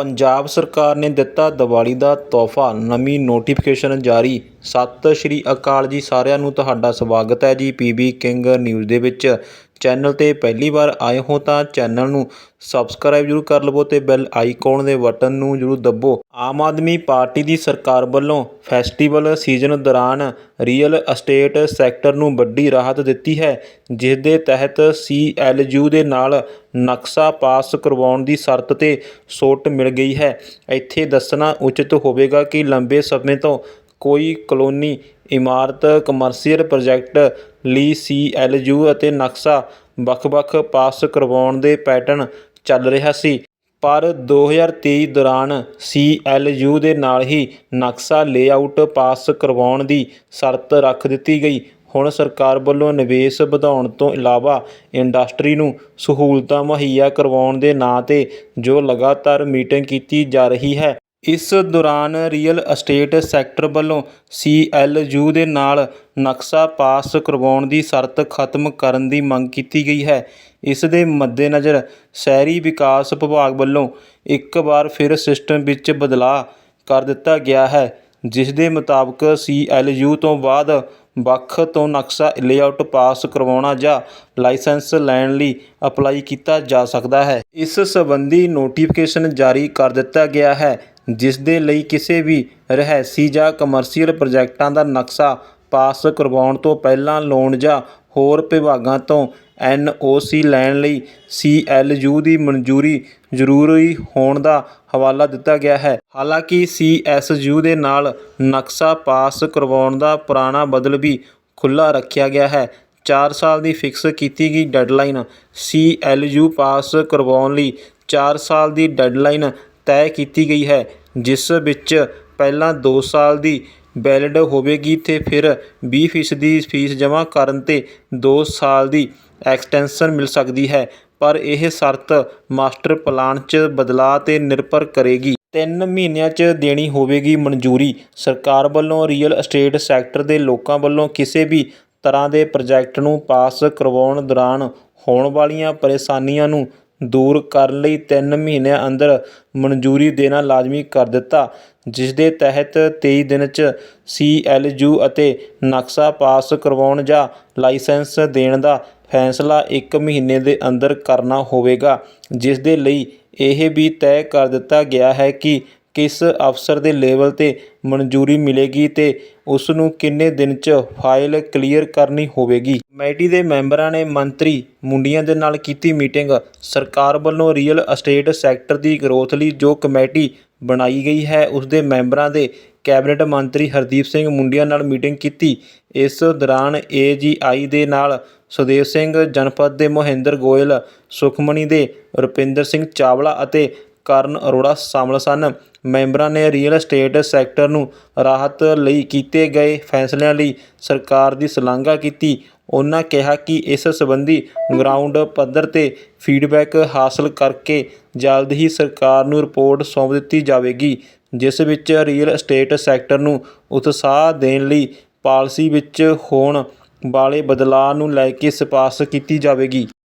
ਪੰਜਾਬ ਸਰਕਾਰ ਨੇ ਦਿੱਤਾ ਦੀਵਾਲੀ ਦਾ ਤੋਹਫ਼ਾ। ਨਵੀਂ ਨੋਟੀਫਿਕੇਸ਼ਨ ਜਾਰੀ ਸਤਿ ਸ਼੍ਰੀ ਅਕਾਲ ਜੀ ਸਾਰਿਆਂ ਨੂੰ, ਤੁਹਾਡਾ ਸਵਾਗਤ ਹੈ ਜੀ ਪੀਬੀ ਕਿੰਗ ਨਿਊਜ਼ ਦੇ ਵਿੱਚ। ਚੈਨਲ ਤੇ ਪਹਿਲੀ ਵਾਰ ਆਏ ਹੋ ਤਾਂ ਚੈਨਲ ਨੂੰ ਸਬਸਕ੍ਰਾਈਬ ਜ਼ਰੂਰ ਕਰ ਲਵੋ ਤੇ ਬੈਲ ਆਈਕਨ ਦੇ ਬਟਨ ਨੂੰ ਜ਼ਰੂਰ ਦੱਬੋ। ਆਮ ਆਦਮੀ ਪਾਰਟੀ ਦੀ ਸਰਕਾਰ ਵੱਲੋਂ ਫੈਸਟੀਵਲ ਸੀਜ਼ਨ ਦੌਰਾਨ ਰੀਅਲ ਅਸਟੇਟ ਸੈਕਟਰ ਨੂੰ ਵੱਡੀ ਰਾਹਤ ਦਿੱਤੀ ਹੈ ਜਿਸ ਦੇ ਤਹਿਤ ਸੀਐਲਯੂ ਦੇ ਨਾਲ ਨਕਸ਼ਾ ਪਾਸ ਕਰਵਾਉਣ ਦੀ ਸ਼ਰਤ ਤੇ ਛੋਟ ਮਿਲ ਗਈ ਹੈ। ਇੱਥੇ ਦੱਸਣਾ ਉਚਿਤ ਹੋਵੇਗਾ ਕਿ ਲੰਬੇ ਸਮੇਂ ਤੋਂ ਕੋਈ ਕਲੋਨੀ, ਇਮਾਰਤ, ਕਮਰਸ਼ੀਅਲ ਪ੍ਰੋਜੈਕਟ ਲਈ ਸੀ ਐੱਲ ਯੂ ਅਤੇ ਨਕਸ਼ਾ ਵੱਖ-ਵੱਖ ਪਾਸ ਕਰਵਾਉਣ ਦੇ ਪੈਟਰਨ ਚੱਲ ਰਿਹਾ ਸੀ। ਪਰ 2023 ਦੌਰਾਨ ਸੀ ਐੱਲ ਯੂ ਦੇ ਨਾਲ ਹੀ ਨਕਸ਼ਾ ਲੇਆਊਟ ਪਾਸ ਕਰਵਾਉਣ ਦੀ ਸ਼ਰਤ ਰੱਖ ਦਿੱਤੀ ਗਈ। ਹੁਣ ਸਰਕਾਰ ਵੱਲੋਂ ਨਿਵੇਸ਼ ਵਧਾਉਣ ਤੋਂ ਇਲਾਵਾ ਇੰਡਸਟਰੀ ਨੂੰ ਸਹੂਲਤਾਂ ਮੁਹੱਈਆ ਕਰਵਾਉਣ ਦੇ ਨਾਂ ਤੇ ਜੋ ਲਗਾਤਾਰ ਮੀਟਿੰਗ ਕੀਤੀ ਜਾ ਰਹੀ ਹੈ ਇਸ ਦੌਰਾਨ ਰੀਅਲ ਅਸਟੇਟ ਸੈਕਟਰ ਵੱਲੋਂ ਸੀ ਐੱਲ ਯੂ ਦੇ ਨਾਲ ਨਕਸ਼ਾ ਪਾਸ ਕਰਵਾਉਣ ਦੀ ਸ਼ਰਤ ਖਤਮ ਕਰਨ ਦੀ ਮੰਗ ਕੀਤੀ ਗਈ ਹੈ। ਇਸ ਦੇ ਮੱਦੇਨਜ਼ਰ ਸ਼ਹਿਰੀ ਵਿਕਾਸ ਵਿਭਾਗ ਵੱਲੋਂ ਇੱਕ ਵਾਰ ਫਿਰ ਸਿਸਟਮ ਵਿੱਚ ਬਦਲਾਅ ਕਰ ਦਿੱਤਾ ਗਿਆ ਹੈ, ਜਿਸ ਦੇ ਮੁਤਾਬਕ ਸੀ ਐੱਲ ਯੂ ਤੋਂ ਬਾਅਦ ਵੱਖ ਤੋਂ ਨਕਸ਼ਾ ਲੇਆਊਟ ਪਾਸ ਕਰਵਾਉਣਾ ਜਾਂ ਲਾਇਸੈਂਸ ਲੈਣ ਲਈ ਅਪਲਾਈ ਕੀਤਾ ਜਾ ਸਕਦਾ ਹੈ। ਇਸ ਸੰਬੰਧੀ ਨੋਟੀਫਿਕੇਸ਼ਨ ਜਾਰੀ ਕਰ ਦਿੱਤਾ ਗਿਆ ਹੈ ਜਿਸ ਦੇ ਲਈ ਕਿਸੇ ਵੀ ਰਿਹਾਇਸ਼ੀ ਜਾਂ ਕਮਰਸ਼ੀਅਲ ਪ੍ਰੋਜੈਕਟਾਂ ਦਾ ਨਕਸ਼ਾ ਪਾਸ ਕਰਵਾਉਣ ਤੋਂ ਪਹਿਲਾਂ ਲੋਨ ਜਾਂ ਹੋਰ ਵਿਭਾਗਾਂ ਤੋਂ ਐੱਨ ਓ ਸੀ ਲੈਣ ਲਈ ਸੀ ਐੱਲ ਯੂ ਦੀ ਮਨਜ਼ੂਰੀ ਜ਼ਰੂਰੀ ਹੋਣ ਦਾ ਹਵਾਲਾ ਦਿੱਤਾ ਗਿਆ ਹੈ। ਹਾਲਾਂਕਿ ਸੀ ਐੱਸ ਯੂ ਦੇ ਨਾਲ ਨਕਸ਼ਾ ਪਾਸ ਕਰਵਾਉਣ ਦਾ ਪੁਰਾਣਾ ਬਦਲ ਵੀ ਖੁੱਲ੍ਹਾ ਰੱਖਿਆ ਗਿਆ ਹੈ। 4 ਸਾਲ ਦੀ ਫਿਕਸ ਕੀਤੀ ਗਈ ਡੈਡਲਾਈਨ ਯੂ ਪਾਸ ਕਰਵਾਉਣ ਲਈ 4 ਸਾਲ ਦੀ ਡੈਡਲਾਈਨ ਤੈਅ ਕੀਤੀ ਗਈ ਹੈ। ਜਿਸ ਵਿੱਚ ਪਹਿਲਾਂ ਦੋ ਸਾਲ ਦੀ ਵੈਲਿਡ ਹੋਵੇਗੀ ਅਤੇ ਫਿਰ ਵੀਹ ਫੀਸਦੀ ਫੀਸ ਜਮ੍ਹਾਂ ਕਰਨ ਤੇ ਦੋ ਸਾਲ ਦੀ ਐਕਸਟੈਂਸ਼ਨ ਮਿਲ ਸਕਦੀ ਹੈ, ਪਰ ਇਹ ਸ਼ਰਤ ਮਾਸਟਰ ਪਲਾਨ 'ਚ ਬਦਲਾਅ ਤੇ ਨਿਰਭਰ ਕਰੇਗੀ। ਤਿੰਨ ਮਹੀਨਿਆਂ 'ਚ ਦੇਣੀ ਹੋਵੇਗੀ ਮਨਜ਼ੂਰੀ। ਸਰਕਾਰ ਵੱਲੋਂ ਰੀਅਲ ਅਸਟੇਟ ਸੈਕਟਰ ਦੇ ਲੋਕਾਂ ਵੱਲੋਂ ਕਿਸੇ ਵੀ ਤਰ੍ਹਾਂ ਦੇ ਪ੍ਰੋਜੈਕਟ ਨੂੰ ਪਾਸ ਕਰਵਾਉਣ ਦੌਰਾਨ ਹੋਣ ਵਾਲੀਆਂ ਪਰੇਸ਼ਾਨੀਆਂ ਨੂੰ ਦੂਰ ਕਰਨ ਲਈ ਤਿੰਨ ਮਹੀਨਿਆਂ ਅੰਦਰ ਮਨਜ਼ੂਰੀ ਦੇਣਾ ਲਾਜ਼ਮੀ ਕਰ ਦਿੱਤਾ ਜਿਸ ਦੇ ਤਹਿਤ ਤੇਈ ਦਿਨ 'ਚ ਸੀ ਐੱਲ ਯੂ ਅਤੇ ਨਕਸ਼ਾ ਪਾਸ ਕਰਵਾਉਣ ਜਾਂ ਲਾਇਸੈਂਸ ਦੇਣ ਦਾ ਫੈਸਲਾ ਇੱਕ ਮਹੀਨੇ ਦੇ ਅੰਦਰ ਕਰਨਾ ਹੋਵੇਗਾ ਜਿਸ ਦੇ ਲਈ ਇਹ ਵੀ ਤੈਅ ਕਰ ਦਿੱਤਾ ਗਿਆ ਹੈ ਕਿ ਕਿਸ ਅਫਸਰ ਦੇ ਲੈਵਲ ਤੇ ਮਨਜ਼ੂਰੀ ਮਿਲੇਗੀ ਅਤੇ ਉਸ ਨੂੰ ਕਿੰਨੇ ਦਿਨ 'ਚ ਫਾਈਲ ਕਲੀਅਰ ਕਰਨੀ ਹੋਵੇਗੀ? ਕਮੇਟੀ ਦੇ ਮੈਂਬਰਾਂ ਨੇ ਮੰਤਰੀ ਮੁੰਡੀਆਂ ਦੇ ਨਾਲ ਕੀਤੀ ਮੀਟਿੰਗ। ਸਰਕਾਰ ਵੱਲੋਂ ਰੀਅਲ ਅਸਟੇਟ ਸੈਕਟਰ ਦੀ ਗਰੋਥ ਲਈ ਜੋ ਕਮੇਟੀ ਬਣਾਈ ਗਈ ਹੈ ਉਸ ਦੇ ਮੈਂਬਰਾਂ ਦੇ ਕੈਬਨਿਟ ਮੰਤਰੀ ਹਰਦੀਪ ਸਿੰਘ ਮੁੰਡੀਆਂ ਨਾਲ ਮੀਟਿੰਗ ਕੀਤੀ। ਇਸ ਦੌਰਾਨ ਏਜੀਆਈ ਦੇ ਨਾਲ ਸੁਦੇਵ ਸਿੰਘ, ਜਨਪਦ ਦੇ ਮੋਹਿੰਦਰ ਗੋਇਲ ਸੁਖਮਣੀ ਦੇ ਰੁਪਿੰਦਰ ਸਿੰਘ ਚਾਵਲਾ ਅਤੇ ਕਰਨ ਅਰੋੜਾ ਸ਼ਾਮਲ ਸਨ। ਮੈਂਬਰਾਂ ਨੇ ਰੀਅਲ ਅਸਟੇਟ ਸੈਕਟਰ ਨੂੰ ਰਾਹਤ ਲਈ ਕੀਤੇ ਗਏ ਫੈਸਲਿਆਂ ਲਈ ਸਰਕਾਰ ਦੀ ਸ਼ਲਾਘਾ ਕੀਤੀ। ਉਹਨਾਂ ਕਿਹਾ ਕਿ ਇਸ ਸੰਬੰਧੀ ਗਰਾਊਂਡ ਪੱਧਰ ਤੇ ਫੀਡਬੈਕ ਹਾਸਲ ਕਰਕੇ ਜਲਦ ਹੀ ਸਰਕਾਰ ਨੂੰ ਰਿਪੋਰਟ ਸੌਂਪ ਦਿੱਤੀ ਜਾਵੇਗੀ, ਜਿਸ ਵਿੱਚ ਰੀਅਲ ਅਸਟੇਟ ਸੈਕਟਰ ਨੂੰ ਉਤਸ਼ਾਹ ਦੇਣ ਲਈ ਪਾਲਿਸੀ ਵਿੱਚ ਹੋਣ ਵਾਲੇ ਬਦਲਾਅ ਨੂੰ ਲੈ ਕੇ ਸਿਫਾਰਸ਼ ਕੀਤੀ ਜਾਵੇਗੀ।